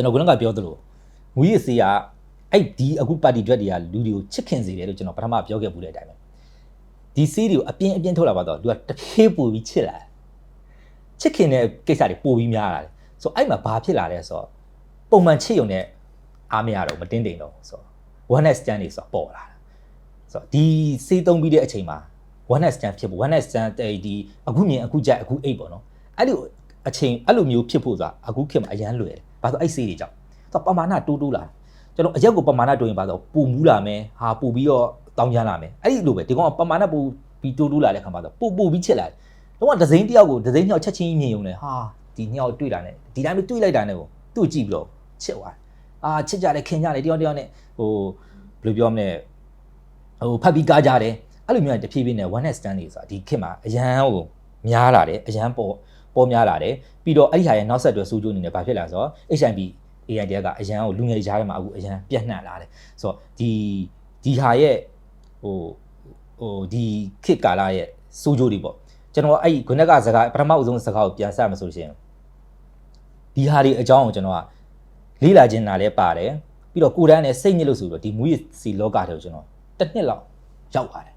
ကျွန်တော်ကကပြောသလိုမူရစ်စီကအဲ့ဒီအခုပါတီတွက်တွေကလူတွေကိုချစ်ခင်စေတယ်လို့ကျွန်တော်ပထမပြောခဲ့ပူတဲ့အတိုင်းပဲဒီစီးတွေကိုအပြင်းအပြင်းထုတ်လာပါတော့သူကတဖြည်းပို့ပြီးချစ်လာတယ်ချစ်ခင်တဲ့ကိစ္စတွေပို့ပြီးများလာတယ်ဆိုတော့အဲ့မှာဘာဖြစ်လာလဲဆိုတော့ပုံမှန်ချစ်ရုံနဲ့အားမရတော့မတင်းတိမ်တော့ဘူးဆိုတော့ one night stand တွေဆိုတော့ပေါ်လာတာဆိုတော့ဒီစေးသုံးပြီးတဲ့အချိန်မှာ one night stand ဖြစ်ဖို့ one night stand တဲ့ဒီအခုမြင်အခုကြက်အခုအိတ်ပေါ့နော်အဲ့လို အချိန်အဲ့လိုမျိုးဖြစ်ဖို့ဆိုတာအခုခေတ်မှာအရန်လွယ်တယ်ဘာလို့အဲ့စေးတွေကြောင့်ဆိုတော့ပမာဏတိုးတိုးလာကျွန်တော်အရက်ကိုပမာဏတိုးရင်ပါတော့ပူမူးလာမယ်ဟာပူပြီးတော့တောင်းကြလာမယ်အဲ့ဒီလိုပဲဒီကောင်ကပမာဏပူပြီးတိုးတိုးလာတဲ့ခါမှာတော့ပူပူပြီးချစ်လာတယ်တော့ဒဇိန်တယောက်ကိုဒဇိန်ညောက်ချက်ချင်းမြင်ုံနဲ့ဟာဒီညောက်တွေ့လာတယ်ဒီတိုင်းပဲတွေ့လိုက်တာနဲ့ကိုသူ့ကြည့်ပြီးတော့ချစ်သွားတယ်အာချစ်ကြတယ်ခင်ကြတယ်တယောက်တယောက်နဲ့ဟိုဘယ်လိုပြောမလဲဟိုဖတ်ပြီးကားကြတယ်အဲ့လိုမျိုးတဖြည်းဖြည်းနဲ့ one night stand တွေဆိုတာဒီခေတ်မှာအရန်ဟိုများလာတယ်အရန်ပေါ် ပေါ်များလာတယ်ပြီးတော့အဲ့ဒီဟာရဲ့နောက်ဆက်တွဲစိုးကျိုးအနေနဲ့ဘာဖြစ်လာဆိုတော့ HIV AIDS ကအရန်ကိုလူငယ်ကြားထဲမှာအခုအရန်ပြန့်နှံ့လာတယ်ဆိုတော့ဒီဒီဟာရဲ့ဟိုဟိုဒီခေတ်ကာလရဲ့စိုးကျိုးတွေပေါ့ကျွန်တော်အဲ့ဒီခုနကစကားပထမအဆုံးစကားကိုပြန်ဆက်မှာဆိုလို့ရှိရင်ဒီဟာတွေအကြောင်းကိုကျွန်တော်ကလေ့လာခြင်းနာလည်းပါတယ်ပြီးတော့ကိုယ်တန်းနဲ့စိတ်ညစ်လို့ဆိုပြီးတော့ဒီမူရစီလောကထဲကိုကျွန်တော်တစ်နှစ်လောက်ရောက်ပါတယ်